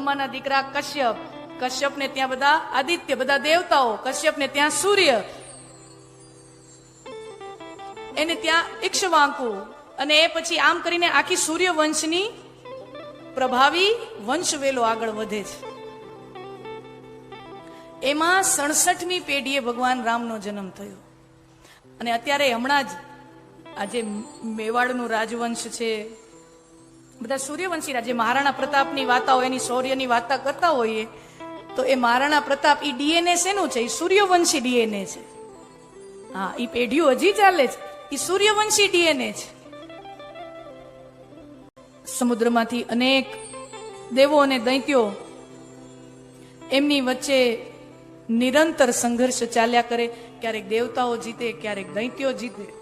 બ્રહ્માના દીકરા કશ્યપ. કશ્યપ ને ત્યાં બધા આદિત્ય, બધા દેવતાઓ. કશ્યપ ને ત્યાં સૂર્ય. એને ત્યાં ઈક્ષવાંકુ. અને એ પછી આમ કરીને આખી સૂર્ય વંશની પ્રભાવી વંશવેલો આગળ વધે છે. એમાં સડસઠમી પેઢીએ ભગવાન રામનો જન્મ થયો. અને અત્યારે હમણાં જ આજે મેવાડનું રાજવંશ છે. બધા સૂર્યવંશી જે મહારાણા પ્રતાપની વાર્તાઓ એની શૌર્યની વાર્તા કરતા હોઈએ, તો એ મહારાણા પ્રતાપ એ ડીએનએ શેનું છે? એ સૂર્યવંશી ડીએનએ છે. હા એ પેઢીઓ હજી ચાલે છે. એ સૂર્યવંશી ડીએનએ છે. સમુદ્રમાંથી અનેક દેવો અને દૈત્યો એમની વચ્ચે નિરંતર સંઘર્ષ ચાલ્યા કરે. ક્યારેક દેવતાઓ જીતે, ક્યારેક દૈત્યો જીતે.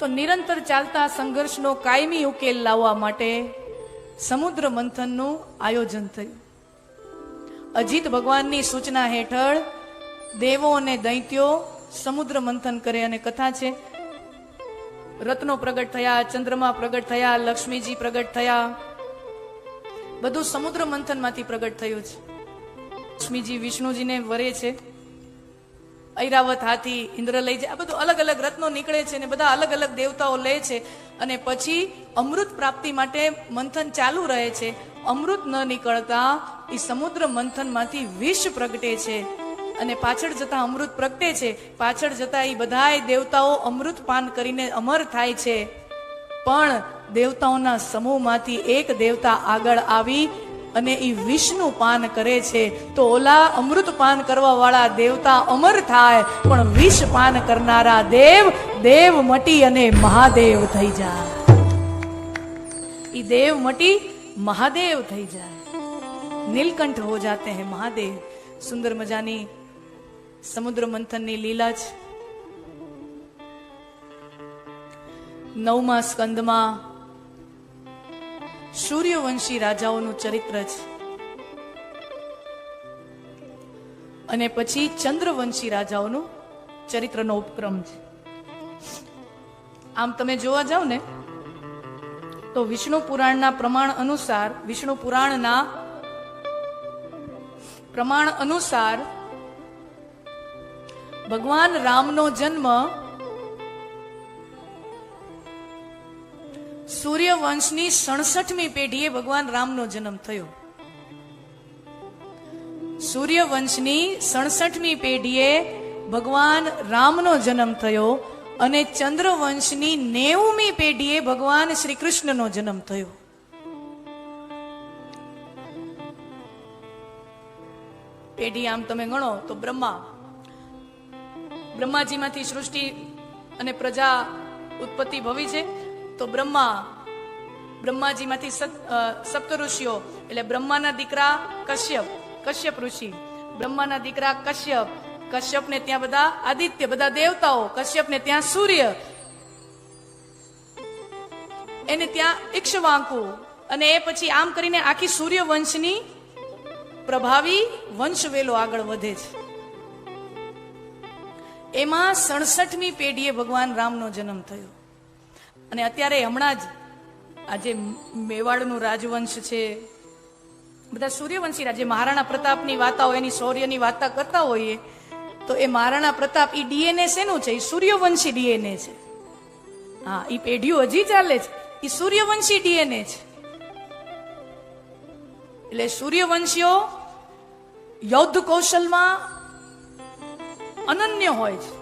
તો નિરંતર ચાલતા સંઘર્ષનો કાયમી ઉકેલ લાવવા માટે સમુદ્ર મંથનનું આયોજન થયું. અજીત ભગવાનની સૂચના હેઠળ દેવો અને દૈત્યો સમુદ્ર મંથન કરે અને કથા છે. રત્નો પ્રગટ થયા, ચંદ્રમા પ્રગટ થયા, લક્ષ્મીજી પ્રગટ થયા. બધું સમુદ્ર મંથનમાંથી પ્રગટ થયું છે. લક્ષ્મીજી વિષ્ણુજીને વરે છે. ઐરાવત, હાથી ઇન્દ્ર લઈ જાય આ બધું અલગ અલગ રત્નો નીકળે છે ને બધા અલગ અલગ દેવતાઓ લે છે અને પછી અમૃત પ્રાપ્તિ માટે મંથન ચાલુ રહે છે. અમૃત ન નીકળતા એ સમુદ્ર મંથનમાંથી વિષ પ્રગટે છે અને પાછળ જતા અમૃત પ્રગટે છે. પાછળ જતા એ બધાય દેવતાઓ અમૃત પાન કરીને અમર થાય છે. પણ દેવતાઓના સમૂહમાંથી એક દેવતા આગળ આવી અને એ વિષ્ણુ પાન કરે છે, તો ઓલા અમૃત પાન કરવા વાળા દેવતા અમર થાય, પણ વિષ પાન કરનારા દેવ દેવ મટી અને મહાદેવ થઈ જાય. ઈ દેવ મટી, મહાદેવ થઈ જાય. નીલકંઠ હો જાતે હે મહાદેવ. સુંદર મજાની સમુદ્ર મંથનની લીલા છે નવમા સ્કંદમાં સૂર્યવંશી રાજાઓનું ચરિત્ર છે. અને પછી ચંદ્રવંશી રાજાઓનું ચરિત્રનો ઉપક્રમ છે. આમ તમે જોવા જાવ ને, તો વિષ્ણુ પુરાણના પ્રમાણ અનુસાર, વિષ્ણુ પુરાણના પ્રમાણ અનુસાર ભગવાન રામનો જન્મ સૂર્યવંશની સડસઠમી પેઢીએ ભગવાન રામનો જન્મ થયો. સૂર્યવંશની સડસઠમી પેઢીએ ભગવાન રામનો જન્મ થયો અને ચંદ્રવંશની નેવમી પેઢીએ ભગવાન શ્રી કૃષ્ણનો જન્મ થયો. પેઢી આમ તમે ગણો તો બ્રહ્મા. બ્રહ્માજીમાંથી સૃષ્ટિ અને પ્રજા ઉત્પત્તિ ભવી છે. તો બ્રહ્મા, બ્રહ્માજીમાંથી સપ્ત ઋષિઓ એટલે બ્રહ્માના દીકરા કશ્યપ કશ્યપ ઋષિ. બ્રહ્માના દીકરા કશ્યપ કશ્યપ ને ત્યાં બધા આદિત્ય, બધા દેવતાઓ કશ્યપ ને ત્યાં સૂર્ય. એને ત્યાં ઈક્ષવાંકુ. અને એ પછી આમ કરીને આખી સૂર્ય વંશની પ્રભાવી વંશ વેલો આગળ વધે છે. એમાં સડસઠમી પેઢીએ ભગવાન રામનો જન્મ થયો. અને અત્યારે હમણાં જ આજે મેવાડનું રાજવંશ છે, બધા સૂર્યવંશી રાજ્ય, મહારાણા પ્રતાપની વાર્તાઓ એની શૌર્યની વાર્તા કરતા હોઈએ, તો એ મહારાણા પ્રતાપ એ ડીએનએ શેનું છે? એ સૂર્યવંશી ડીએનએ છે. હા એ પેઢીઓ હજી ચાલે છે. એ સૂર્યવંશી ડીએનએ છે. એટલે સૂર્યવંશીઓ યુદ્ધ કૌશલમાં અનન્ય હોય છે.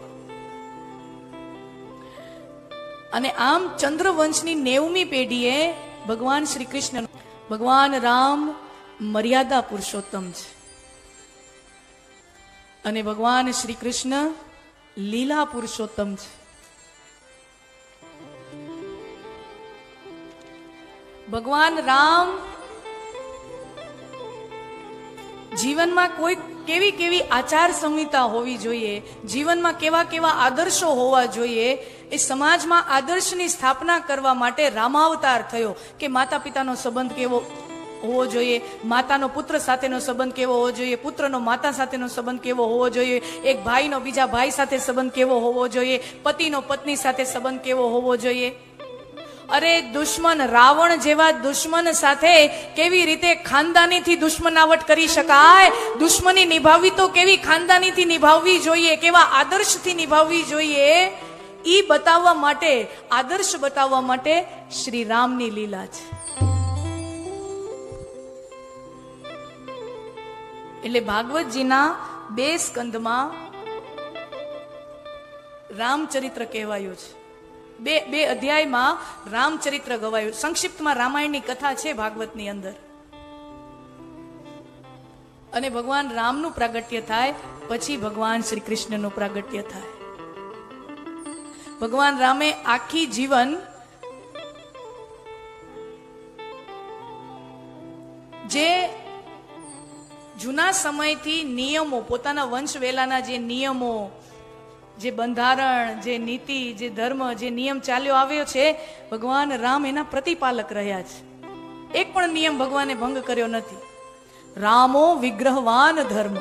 અને આમ ચંદ્રવંશની નેવમી પેઢીએ ભગવાન શ્રી કૃષ્ણ ભગવાન રામ મર્યાદા પુરુષોત્તમ છે. અને ભગવાન શ્રી કૃષ્ણ લીલા પુરુષોત્તમ છે. ભગવાન રામ જીવનમાં કોઈ કેવી કેવી આચાર સંહિતા હોવી જોઈએ, જીવનમાં કેવા કેવા આદર્શો હોવા જોઈએ, એ સમાજમાં આદર્શની સ્થાપના કરવા માટે રામાવતાર થયો કે માતા પિતાનો સંબંધ કેવો હોવો જોઈએ, માતાનો પુત્ર સાથેનો સંબંધ કેવો હોવો જોઈએ, પુત્રનો માતા સાથેનો સંબંધ કેવો હોવો જોઈએ, એક ભાઈનો બીજા ભાઈ સાથે સંબંધ કેવો હોવો જોઈએ, પતિનો પત્ની સાથે સંબંધ કેવો હોવો જોઈએ? અરે દુશ્મન રાવણ જેવા દુશ્મન સાથે કેવી રીતે ખાનદાનીથી દુશ્મનાવટ કરી શકાય? દુશ્મની નિભાવવી તો કેવી ખાનદાનીથી નિભાવવી જોઈએ? કેવા આદર્શથી નિભાવવી જોઈએ? ઈ બતાવવા માટે, આદર્શ બતાવવા માટે શ્રી રામની લીલા છે. એટલે ભાગવતજીના બે સ્કંદમાં રામચરિત્ર કહેવાયું છે. બે બે અધ્યાયમાં રામચરિત્ર ગવાયું. સંક્ષિપ્તમાં રામાયણની કથા છે ભાગવતની અંદર. અને ભગવાન રામનું પ્રાગટ્ય થાય, પછી ભગવાન શ્રી કૃષ્ણનું પ્રાગટ્ય થાય. ભગવાન રામે આખી જીવન જે જૂના સમયથી નિયમો, પોતાના વંશ વેલાના જે નિયમો જે બંધારણ, જે નીતિ, જે ધર્મ, જે નિયમ ચાલ્યો આવ્યો છે, ભગવાન રામ એના પ્રતિપાલક રહ્યા છે. એક પણ નિયમ ભગવાને ભંગ કર્યો નથી. રામો વિગ્રહવાન ધર્મ.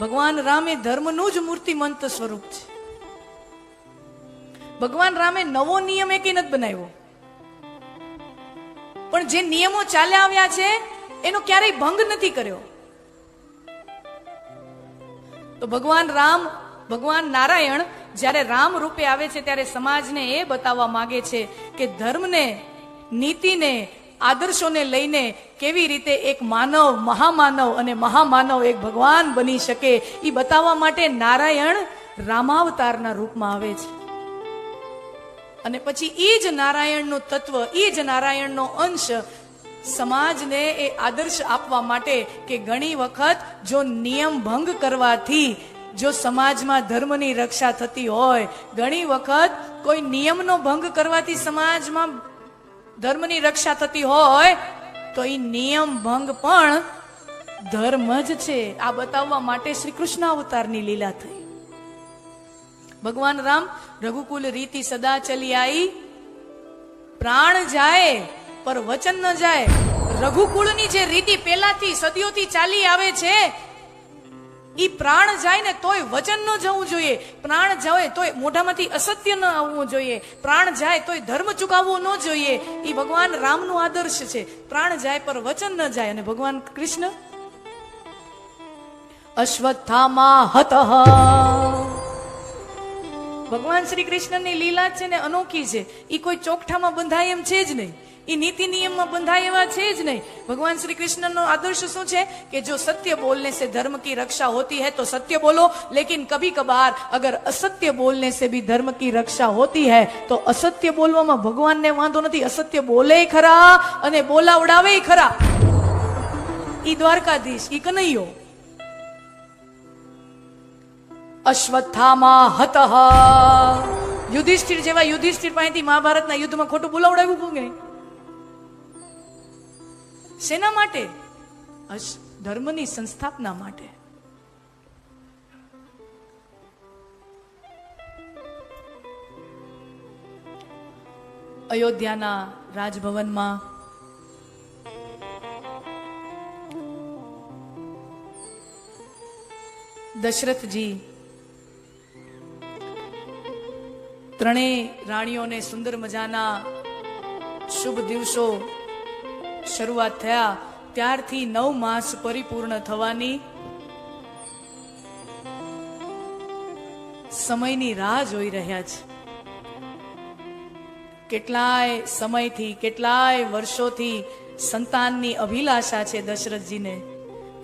ભગવાન રામ ધર્મનું જ મૂર્તિમંત સ્વરૂપ છે. ભગવાન રામે નવો નિયમ એકે નથી બનાવ્યો. પણ જે નિયમો ચાલ્યા આવ્યા છે, એનો ક્યારેય ભંગ નથી કર્યો. તો ભગવાન રામ ભગવાન નારાયણ જ્યારે રામ રૂપે આવે છે ત્યારે સમાજને એ બતાવવા માંગે છે કે ધર્મને, નીતિને, આદર્શોને લઈને કેવી રીતે એક માનવ, મહામાનવ અને મહામાનવ એક ભગવાન બની શકે એ બતાવવા માટે નારાયણ રામાવતારના રૂપમાં આવે છે. અને પછી એ જ નારાયણનું તત્વ એ જ નારાયણનો અંશ સમાજને એ આદર્શ આપવા માટે કે ઘણી વખત જો નિયમ ભંગ કરવાથી જો સમાજમાં ધર્મની રક્ષા થતી હોય, ઘણી વખત કોઈ નિયમનો ભંગ કરવાથી સમાજમાં ધર્મની રક્ષા થતી હોય, તો એ નિયમ ભંગ પણ ધર્મ જ છે. આ બતાવવા માટે શ્રી કૃષ્ણ અવતારની લીલા થઈ. ભગવાન રામ રઘુકુલ રીતિ સદા ચલી આવી પ્રાણ જાય, પર વચન ન જાય. રઘુકુળની જે રીતિ પહેલાથી સદીઓથી ચાલી આવે છે ઈ પ્રાણ જાય ને તોય વચન ન જવું જોઈએ. પ્રાણ જાય તોય મોઢામાંથી અસત્ય ન આવવું જોઈએ. પ્રાણ જાય તોય ધર્મ ચૂકાવવો ન જોઈએ. ઈ ભગવાન રામનું આદર્શ છે. પ્રાણ જાય પર વચન ન જાય. અને ભગવાન કૃષ્ણ? અશ્વત્થામા હતઃ. ભગવાન શ્રી કૃષ્ણની લીલા છે ને અનોખી છે. એ કોઈ ચોકઠામાં બંધાય એમ છે જ નહીં. એ નીતિ નિયમમાં બંધાય એવા છે જ નહીં. ભગવાન શ્રી કૃષ્ણનો આદર્શ શું છે? કે જો સત્ય બોલને સે ધર્મ કી રક્ષા હોતી હૈ તો સત્ય બોલો, લેકિન કભી કભાર અગર અસત્ય બોલને સે ભી ધર્મ કી રક્ષા હોતી હૈ, તો અસત્ય બોલવામાં ભગવાનને વાંધો નથી. અસત્ય બોલે ખરા અને બોલાવડાવે ખરા. ઈ દ્વારકાધીશ, ઈ કનૈયો. અશ્વત્થામાં હતઃ. યુધિષ્ઠિર જેવા યુધિષ્ઠિર પાસેથી મહાભારતના યુદ્ધમાં ખોટું બોલાવડાવ્યું કે શેના માટે? ધર્મની સંસ્થાપના માટે. અયોધ્યાના રાજભવનમાં દશરથજી ત્રણેય રાણીઓને સુંદર મજાના શુભ દિવસો શરૂઆત થયા. ત્યારથી નવ માસ પરિપૂર્ણ થવાની સમયની રાહ જોઈ રહ્યા છે. કેટલાય સમયથી, કેટલાય વર્ષોથી સંતાનની અભિલાષા છે દશરથજીને.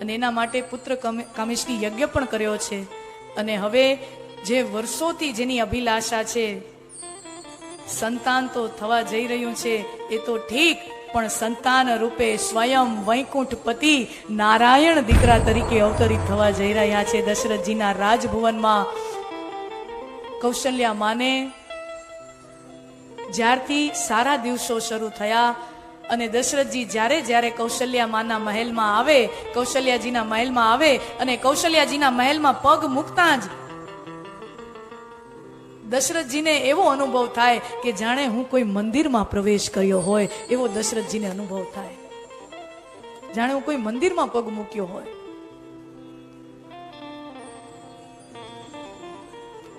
અને એના માટે પુત્ર કમ- કામેષ્ટી યજ્ઞ પણ કર્યો છે. અને હવે જે વર્ષોથી જેની અભિલાષા છે, સંતાન તો થવા જઈ રહ્યું છે, એ તો ઠીક પણ સંતાન રૂપે સ્વયં વૈકુંઠ પતિ નારાયણ દીકરા તરીકે અવતરિત થવા જઈ રહ્યા છે. દશરથજીના રાજભવનમાં કૌશલ્યા માને જ્યારથી સારા દિવસો શરૂ થયા અને દશરથજી જ્યારે જ્યારે કૌશલ્યા માના મહેલમાં આવે, કૌશલ્યાજીના મહેલમાં આવે અને કૌશલ્યાજીના મહેલમાં પગ મૂકતા જ દશરથજીને એવો અનુભવ થાય કે જાણે હું કોઈ મંદિરમાં પ્રવેશ કર્યો હોય, એવો દશરથજીને અનુભવ થાય. જાણે હું કોઈ મંદિરમાં પગ મૂક્યો હોય.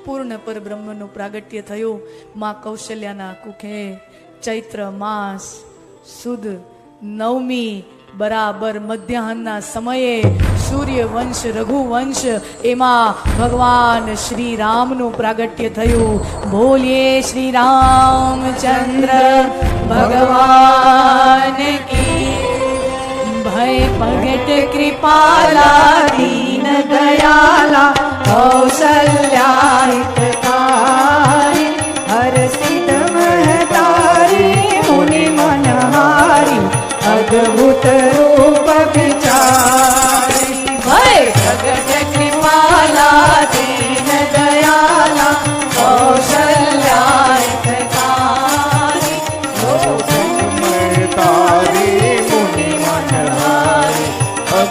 પૂર્ણ પર બ્રહ્મનું પ્રાગટ્ય થયું. માં કૌશલ્યાના કુખે ચૈત્ર માસ સુદ નવમી બરાબર મધ્યાહનના સમયે સૂર્ય વંશ રઘુવંશ, એમાં ભગવાન શ્રી રામનું પ્રાગટ્ય થયું. બોલીએ શ્રી રામચંદ્ર ભગવાન કી ભય ભગત કૃપાલા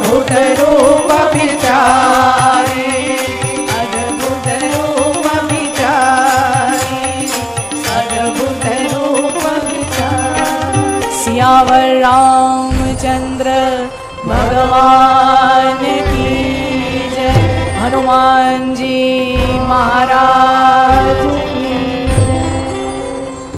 અદ્ભુત રૂપ વિચારી અદ્ભુત રૂપ વિચારી અદ્ભુત રૂપ વિચારી સિયાવર રામચંદ્ર ભગવાન કી જય. હનુમાનજી મહારાજ